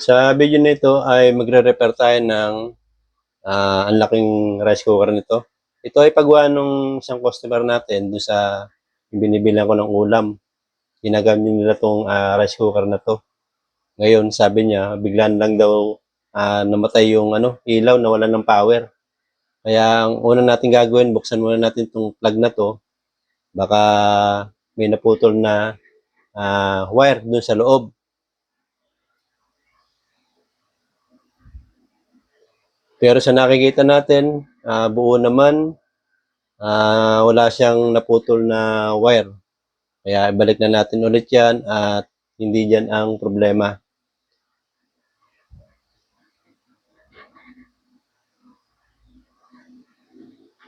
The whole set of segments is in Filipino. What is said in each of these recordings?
Sa video nito ay magre-repair tayo ng ah, ang laking rice cooker nito. Ito ay pagwa nung isang customer natin doon sa binibilang ko ng ulam. Ginagamit nila tong ah, rice cooker na to. Ngayon, sabi niya, biglaan lang daw ah, namatay yung ano, ilaw, nawalan ng power. Kaya ang una natin gagawin, buksan muna natin tong plug na to. Baka may naputol na ah, wire doon sa loob. Pero sa nakikita natin, ah, buo naman, ah, wala siyang naputol na wire. Kaya ibalik na natin ulit yan at hindi dyan ang problema.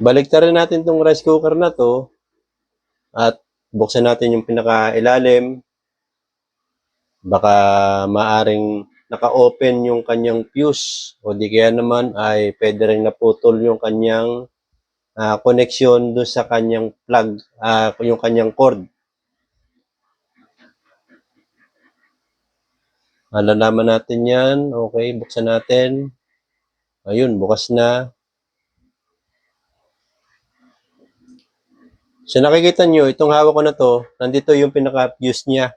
Balik rin natin tong rice cooker na to at buksan natin yung pinaka-ilalim. Baka maaring naka-open yung kanyang fuse o di kaya naman ay pwede rin naputol yung kanyang ah, connection do sa kanyang plug, ah, yung kanyang cord. Malalaman natin yan. Okay, buksan natin. Ayun, bukas na. So nakikita nyo, itong hawak ko na to, nandito yung pinaka-fuse niya.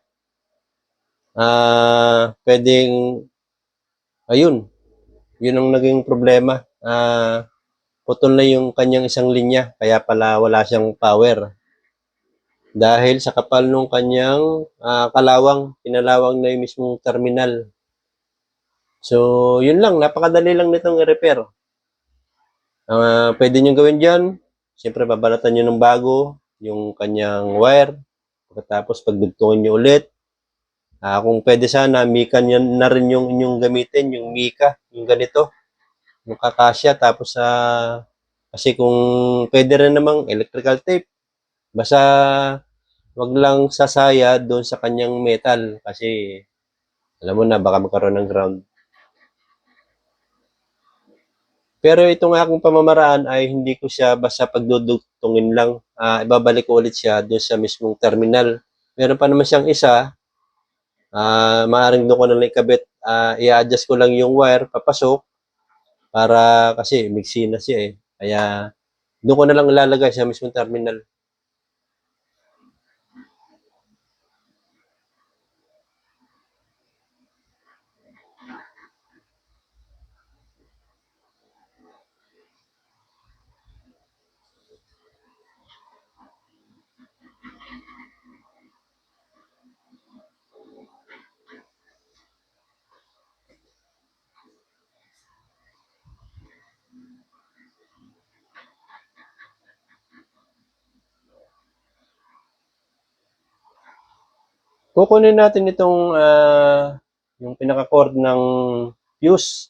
Ah, pwedeng, ayun, yun ang naging problema. Ah, putol na yung kanyang isang linya, kaya pala wala siyang power. Dahil sa kapal nung kanyang ah, kalawang, pinalawang na yung mismong terminal. So, yun lang, napakadali lang nitong i-repair. Ah, pwede nyo gawin dyan, siyempre babalatan nyo ng bago yung kanyang wire. Pagkatapos pagdugtungin nyo ulit, Ah, kung pwede sana, Mika nyo na rin yung inyong gamitin, yung Mika, yung ganito, yung kakasya, tapos sa, kasi kung pwede rin namang electrical tape, basta wag lang sasaya doon sa kanyang metal, kasi alam mo na, baka magkaroon ng ground. Pero itong aking pamamaraan ay hindi ko siya basta pagdudugtungin lang. Ah, ibabalik ko ulit siya doon sa mismong terminal. Meron pa naman siyang isa, Ah, maaring doon ko na lang ikabit, ah, i-adjust ko lang yung wire papasok para kasi mixi na siya eh. Kaya doon ko na lang ilalagay sa mismong terminal. Kukunin natin itong ah, yung pinaka-cord ng fuse.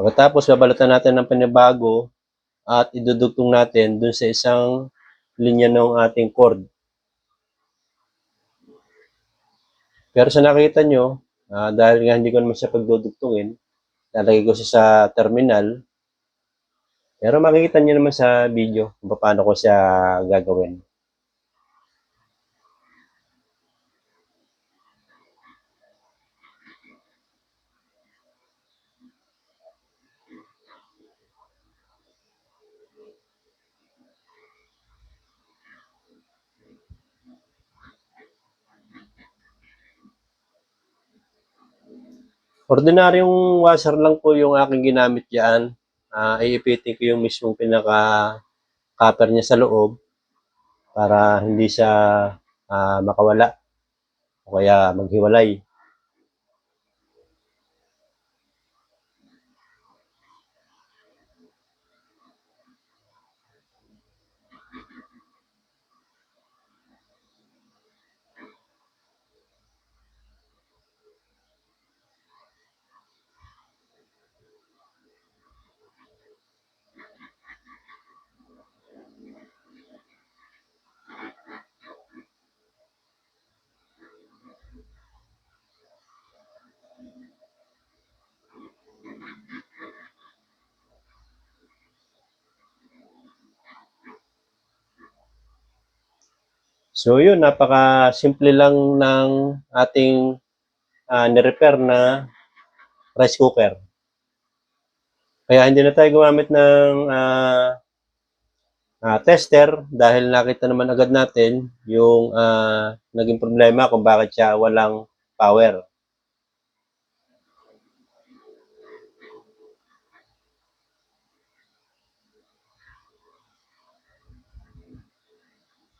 Pagkatapos babalatan natin ng panibago at idudugtong natin dun sa isang linya ng ating cord. Pero sa nakita nyo, ah, dahil nga hindi ko naman siya pagdudugtungin, lalagay ko siya sa terminal. Pero makikita nyo naman sa video kung paano ko siya gagawin. Ordinaryong washer lang po yung aking ginamit diyan. Ah, iipitin ko yung mismong pinaka-copper niya sa loob para hindi siya ah, makawala o kaya maghiwalay. So yun, napaka-simple lang ng ating ah, ni-repair na rice cooker. Kaya hindi na tayo gumamit ng ah, ah, tester dahil nakita naman agad natin yung ah, naging problema kung bakit siya walang power.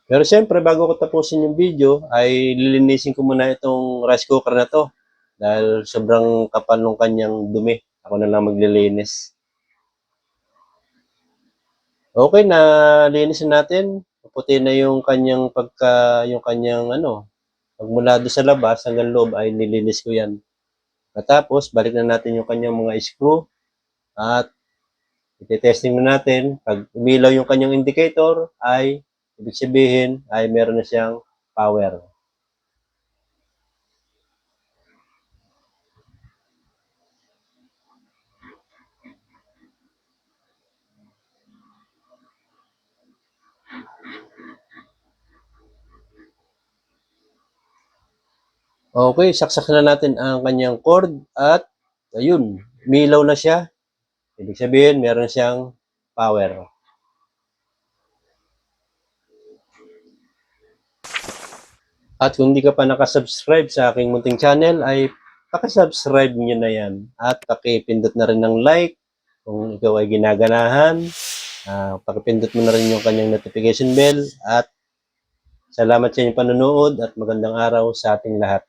Pero siyempre, bago ko tapusin yung video, ay lilinisin ko muna itong rice cooker na to. Dahil sobrang kapal ng kanyang dumi. Ako na lang maglilinis. Okay, na linisin natin. Puti na yung kanyang pagka, yung kanyang ano, pagmula doon sa labas hanggang loob ay nilinis ko yan. Katapos, balik na natin yung kanyang mga screw at iti-testing na natin. Pag umilaw yung kanyang indicator ay ibig sabihin ay meron na siyang power. Okay, saksak na natin ang kanyang cord at ayun, umilaw na siya. Ibig sabihin, meron siyang power. At kung hindi ka pa nakasubscribe sa aking munting channel, ay pakisubscribe nyo na yan. At pakipindot na rin ng like kung ikaw ay ginaganahan. Ah, pakipindot mo na rin yung kanyang notification bell. At salamat sa inyong panonood at magandang araw sa ating lahat.